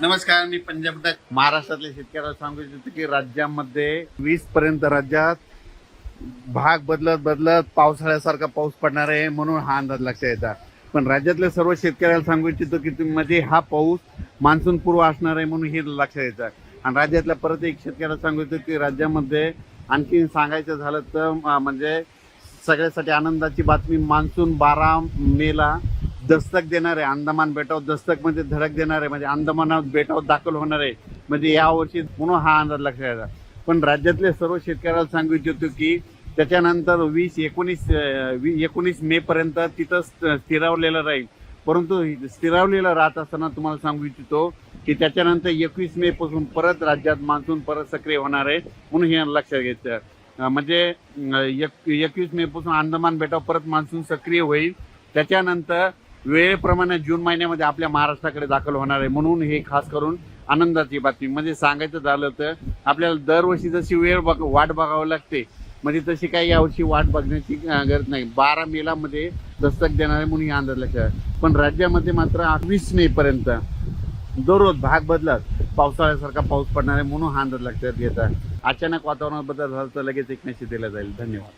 नमस्कार मी पंजाब महाराष्ट्रातल्या शेतकऱ्याला सांगू इच्छितो की राज्यामध्ये वीस पर्यंत राज्यात भाग बदलत बदलत पावसाळ्यासारखा पाऊस पडणार आहे म्हणून हा अंदाज लक्षात येतात. पण राज्यातल्या सर्व शेतकऱ्याला सांगू इच्छितो की तुम्ही हा पाऊस मान्सून पूर्व असणार आहे म्हणून हे लक्षात येतं आणि राज्यातल्या परत एक शेतकऱ्याला सांगू इच्छितो की राज्यामध्ये आणखी सांगायचं झालं तर म्हणजे सगळ्यासाठी आनंदाची बातमी मान्सून बारा मेला दस्तक देणार आहे अंदमान बेटावर दस्तक म्हणजे धडक देणार आहे म्हणजे अंदमानात बेटावर दाखल होणार आहे म्हणजे यावर्षी पुन्हा हा अंदाज लक्षात येतात पण राज्यातले सर्व शेतकऱ्याला सांगू इच्छितो की त्याच्यानंतर वीस एकोणीस वी- एकोणीस मे पर्यंत तिथं स्थिरावलेलं राहील. परंतु स्थिरावलेलं राहत असताना तुम्हाला सांगू इच्छितो की त्याच्यानंतर एकवीस मे पासून परत राज्यात मान्सून परत सक्रिय होणार आहे म्हणून हे लक्षात घ्यायचं म्हणजे एक एकवीस मे पासून अंदमान बेटावर परत मान्सून सक्रिय होईल. त्याच्यानंतर वेळेप्रमाणे जून महिन्यामध्ये आपल्या महाराष्ट्राकडे दाखल होणार आहे म्हणून हे खास करून आनंदाची बातमी. म्हणजे सांगायचं झालं तर आपल्याला दरवर्षी जशी वेळ बघ वाट बघावी लागते म्हणजे तशी काही यावर्षी वाट बघण्याची गरज नाही. बारा मेला मध्ये दस्तक देणार आहे म्हणून हे अंदाज लक्षात पण राज्यामध्ये मात्र वीस मे पर्यंत दररोज भाग बदलत पावसाळ्यासारखा पाऊस पडणार आहे म्हणून हा अंदाज लक्षात घेतात अचानक वातावरणात बदल झाला तर लगेच एक मेसेज दिला जाईल. धन्यवाद.